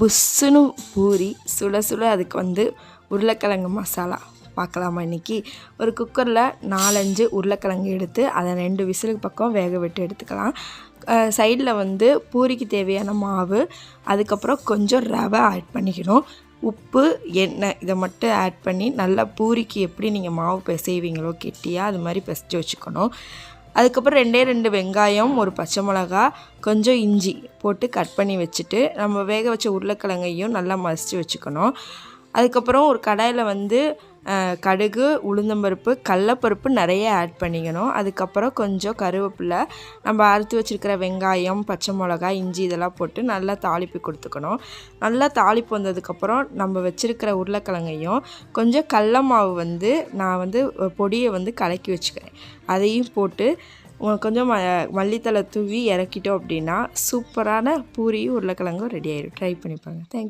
புஷ்ஷுன்னு பூரி சுட சுட அதுக்கு வந்து உருளைக்கிழங்கு மசாலா பார்க்கலாமா இன்றைக்கி ஒரு குக்கரில் நாலஞ்சு உருளைக்கிழங்கு எடுத்து அதை ரெண்டு விசிலுக்கு பக்கம் வேக விட்டு எடுத்துக்கலாம். சைடில் வந்து பூரிக்கு தேவையான மாவு அதுக்கப்புறம் கொஞ்சம் ரவை ஆட் பண்ணிக்கணும். உப்பு எண்ணெய் இதை மட்டும் ஆட் பண்ணி நல்லா பூரிக்கு எப்படி நீங்கள் மாவு பிசைவீங்களோ கெட்டியாக அது மாதிரி பிசைஞ்சு வச்சுக்கணும். அதுக்கப்புறம் ரெண்டே ரெண்டு வெங்காயம் ஒரு பச்சை மிளகா கொஞ்சம் இஞ்சி போட்டு கட் பண்ணி வச்சுட்டு நம்ம வேக வச்ச உருளைக்கிழங்கையும் நல்லா மசித்து வச்சுக்கணும். அதுக்கப்புறம் ஒரு கடாயில் வந்து கடுகு உளுந்தம்பருப்பு கடலப்பருப்பு நிறைய ஆட் பண்ணிக்கணும். அதுக்கப்புறம் கொஞ்சம் கருவேப்பிலை நம்ம அறுத்து வச்சுருக்கிற வெங்காயம் பச்சை மிளகா இஞ்சி இதெல்லாம் போட்டு நல்லா தாளிப்பு கொடுத்துக்கணும். நல்லா தாளிப்பு வந்ததுக்கப்புறம் நம்ம வச்சுருக்கிற உருளைக்கிழங்கையும் கொஞ்சம் கடல மாவு வந்து நான் வந்து பொடியை வந்து கலக்கி வச்சுக்கிறேன். அதையும் போட்டு கொஞ்சம் ம மல்லித்தலை தூவி இறக்கிட்டோம் அப்படின்னா சூப்பரான பூரியும் உருளைக்கிழங்கும் ரெடி ஆயிடும் ட்ரை பண்ணிப்பாங்க தேங்க்